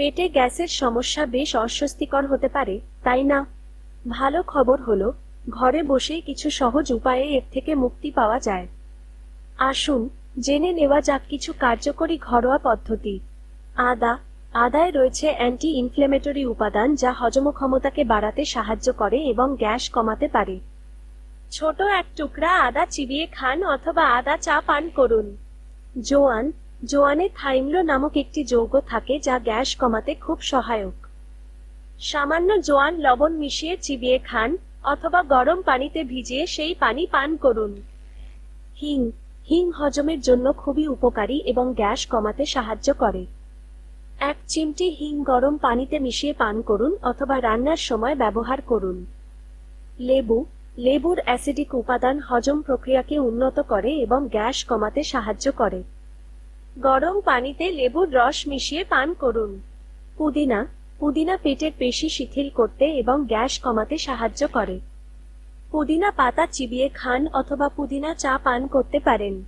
পেটে গ্যাসের সমস্যা বেশ অস্বস্তিকর হতে পারে, তাই না? ভালো খবর হলো, ঘরে বসেই কিছু সহজ উপায়ে এর থেকে মুক্তি পাওয়া যায়। আসুন, জেনে নেওয়া যাক কিছু কার্যকরী ঘরোয়া পদ্ধতি। আদা, আদায় রয়েছে অ্যান্টি ইনফ্লেমেটরি উপাদান যা হজম ক্ষমতাকে বাড়াতে সাহায্য করে এবং গ্যাস কমাতে পারে। ছোট এক টুকরা আদা চিবিয়ে খান অথবা আদা চা পান করুন। জোয়ান জোয়ানে থাইমলো নামক একটি যৌগ থাকে যা গ্যাস কমাতে খুব সহায়ক। সামান্য জোয়ান লবণ মিশিয়ে চিবিয়ে খান অথবা গরম পানিতে ভিজিয়ে সেই পানি পান করুন। হিং হিং হজমের জন্য খুবই উপকারী এবং গ্যাস কমাতে সাহায্য করে। এক চিমটি হিং গরম পানিতে মিশিয়ে পান করুন অথবা রান্নার সময় ব্যবহার করুন। লেবু, লেবুর অ্যাসিডিক উপাদান হজম প্রক্রিয়াকে উন্নত করে এবং গ্যাস কমাতে সাহায্য করে। গরম পানিতে লেবুর রস মিশিয়ে পান করুন। পুদিনা পুদিনা পেটের পেশি শিথিল করতে এবং গ্যাস কমাতে সাহায্য করে। পুদিনা পাতা চিবিয়ে খান অথবা পুদিনা চা পান করতে পারেন।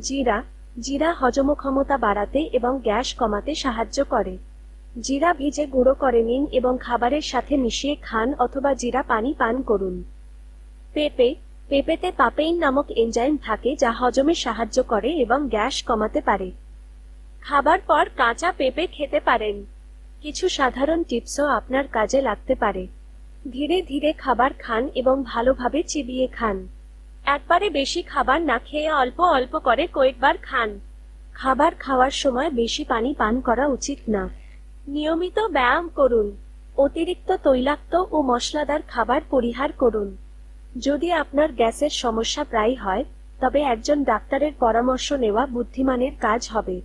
জিরা জিরা হজম ক্ষমতা বাড়াতে এবং গ্যাস কমাতে সাহায্য করে। জিরা ভিজে গুঁড়ো করে নিন এবং খাবারের সাথে মিশিয়ে খান অথবা জিরা পানি পান করুন। পেঁপে পেঁপেতে পাপেইন নামক এনজাইম থাকে যা হজমে সাহায্য করে এবং গ্যাস কমাতে পারে। খাবার পর কাঁচা পেঁপে খেতে পারেন। কিছু সাধারণ টিপসও আপনার কাজে লাগতে পারে। ধীরে ধীরে খাবার খান এবং ভালোভাবে চিবিয়ে খান। একবারে বেশি খাবার না খেয়ে অল্প অল্প করে কয়েকবার খান। খাবার খাওয়ার সময় বেশি পানি পান করা উচিত না। নিয়মিত ব্যায়াম করুন। অতিরিক্ত তৈলাক্ত ও মশলাদার খাবার পরিহার করুন। যদি আপনার গ্যাসের সমস্যা প্রায় হয় তবে একজন ডাক্তারের পরামর্শ নেওয়া বুদ্ধিমানের কাজ হবে।